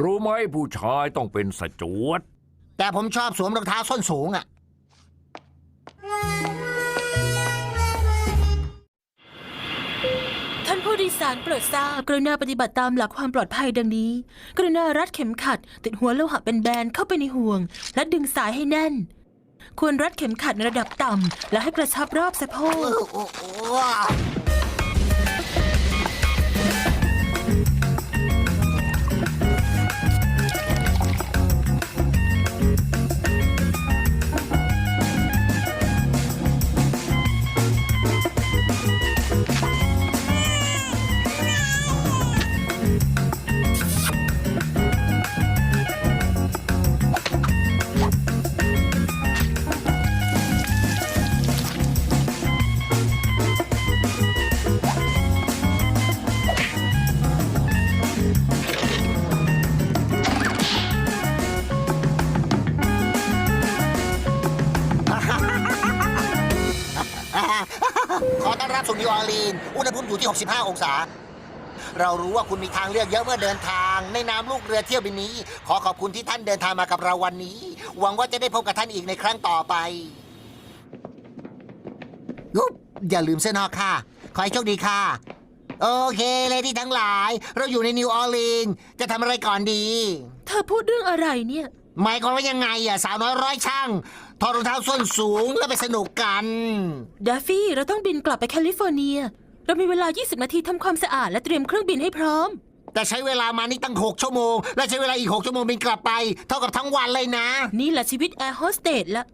รู้ไหมผู้ชายต้องเป็นสจวดแต่ผมชอบสวมรองเท้าส้นสูงอะ ท่านผู้โดยสารโปรดทราบ กรุณาปฏิบัติตามหลักความปลอดภัยดังนี้ กรุณารัดเข็มขัด ติดหัวโลหะเป็นแบนๆเข้าไปในห่วง และดึงสายให้แน่น ควรรัดเข็มขัดในระดับต่ำและให้กระชับรอบสะโพก โอ้โห ขอต้อนรับสู่นิวออร์ลีน อุณหภูมิอยู่ที่ 65 องศา เรารู้ว่าคุณมีทางเลือกเยอะเมื่อเดินทาง ในนามลูกเรือเที่ยวบินนี้ ขอขอบคุณที่ท่านเดินทางมากับเราวันนี้ หวังว่าจะได้พบกับท่านอีกในครั้งต่อไปยุบอย่าลืมเสื้อนอกค่ะ ขอให้โชคดีค่ะ โอเคเลยที่ทั้งหลาย เราอยู่ในนิวออร์ลีน จะทำอะไรก่อนดี เธอพูดเรื่องอะไรเนี่ย หมายความว่ายังไงอะสาวน้อยร้อยช่างถอดรองเท้าส้นสูงแล้วไปสนุกกันดาฟฟี่ เราต้องบินกลับไปแคลิฟอร์เนีย เรามีเวลา 20 นาทีทำความสะอาดและเตรียมเครื่องบินให้พร้อม แต่ใช้เวลามานี่ตั้ง 6 ชั่วโมง และใช้เวลาอีก 6 ชั่วโมงบินกลับไป เท่ากับทั้งวันเลยนะ นี่แหละชีวิตแอร์โฮสเตสละ